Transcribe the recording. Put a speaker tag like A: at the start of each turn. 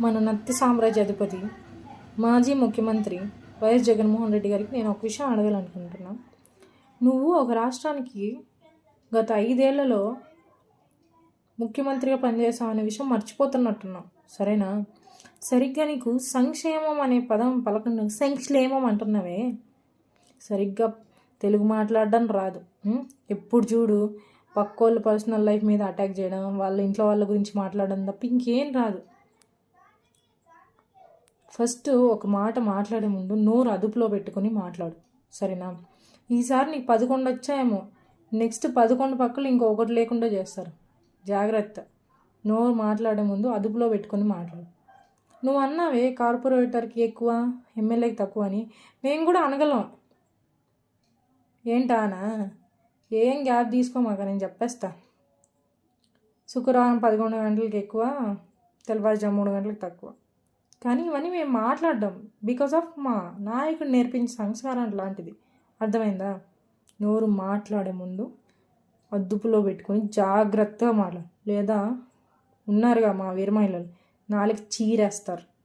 A: మన నత్తి సామ్రాజ్యాధిపతి మాజీ ముఖ్యమంత్రి వైఎస్ జగన్మోహన్ రెడ్డి గారికి నేను ఒక విషయం అడగాలనుకుంటున్నా. నువ్వు ఒక రాష్ట్రానికి గత ఐదేళ్ళలో ముఖ్యమంత్రిగా పనిచేసావు అనే విషయం మర్చిపోతున్నట్టున్నావు. సరేనా? సరిగ్గా నీకు సంక్షేమం అనే పదం పలకండి సంక్షేమం అంటున్నావే. సరిగ్గా తెలుగు మాట్లాడడం రాదు. ఎప్పుడు చూడు పక్కోళ్ళు పర్సనల్ లైఫ్ మీద అటాక్ చేయడం వాళ్ళ ఇంట్లో వాళ్ళ గురించి మాట్లాడడం తప్ప ఇంకేం రాదు. ఫస్ట్ ఒక మాట మాట్లాడే ముందు నోరు అదుపులో పెట్టుకుని మాట్లాడు. సరేనా? ఈసారి నీకు పదకొండు వచ్చాయేమో. నెక్స్ట్ పదకొండు పక్కలు ఇంకొకటి లేకుండా చేస్తారు. జాగ్రత్త. నోరు మాట్లాడే ముందు అదుపులో పెట్టుకొని మాట్లాడు. నువ్వు అన్నావే కార్పొరేటర్కి ఎక్కువ ఎమ్మెల్యేకి తక్కువ అని. మేము కూడా అనగలం. ఏంటానా ఏం గ్యాప్ తీసుకోమాక నేను చెప్పేస్తా. శుక్రవారం పదకొండు గంటలకి ఎక్కువ తెల్లవారుజాము మూడు గంటలకు తక్కువ. కానీ ఇవన్నీ మేము మాట్లాడడం బికాస్ ఆఫ్ మా నాయకుడు నేర్పించే సంస్కారం లాంటిది. అర్థమైందా? నోరు మాట్లాడే ముందు అదుపులో పెట్టుకొని జాగ్రత్తగా మాట్లాడు. లేదా ఉన్నారుగా మా వీరమహిళలు నాలుగు చీరేస్తారు.